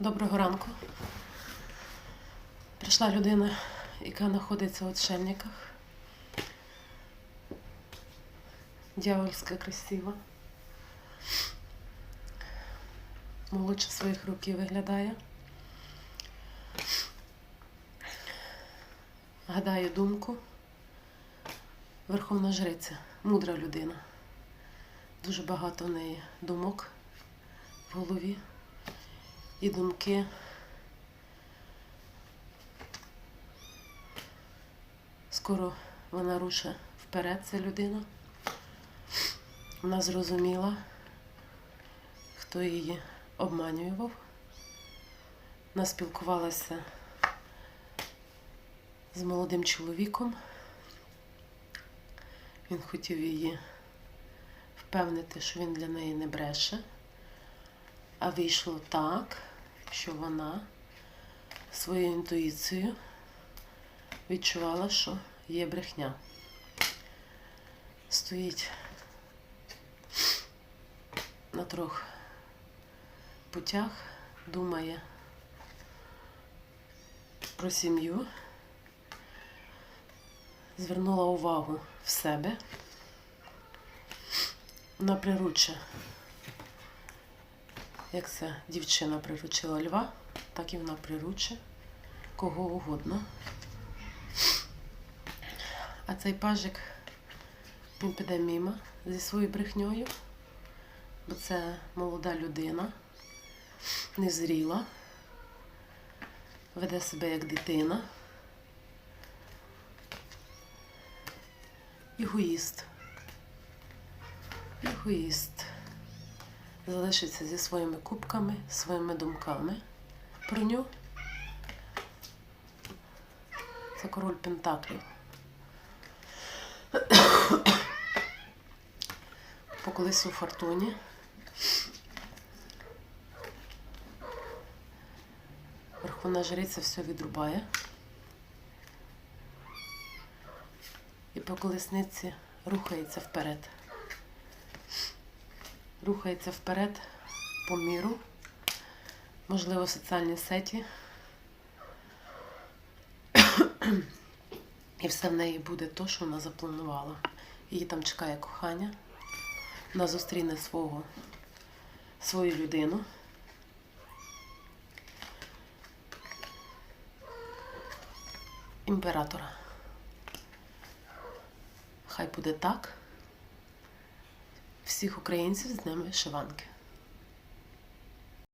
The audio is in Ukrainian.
Доброго ранку. Прийшла людина, яка знаходиться у отшельниках. Дьявольська красива. Молодше своїх років виглядає. Гадаю думку. Верховна жриця, мудра людина. Дуже багато в неї думок в голові і думки. Скоро вона рушить вперед, ця людина. Вона зрозуміла, хто її обманював. Вона спілкувалася з молодим чоловіком. Він хотів її впевнити, що він для неї не бреше. А вийшло так, що вона своєю інтуїцією відчувала, що є брехня. Стоїть на трьох путях, думає про сім'ю, звернула увагу в себе, на прируччя як ця дівчина приручила льва, так і вона приручить кого угодно. А цей пажик він піде мимо зі своєю брехньою, бо це молода людина, незріла, веде себе як дитина. Егоїст. Егоїст залишиться зі своїми кубками, своїми думками про нього. Це король Пентаклів. По колесу фортуні. Верховна жриця все відрубає. І по колесниці рухається вперед рухається вперед по міру, можливо, соціальні сеті. І все в неї буде то, що вона запланувала. Її там чекає кохання. Вона зустріне свого, свою людину. Імператора. Хай буде так всіх українців з Днем вишиванки.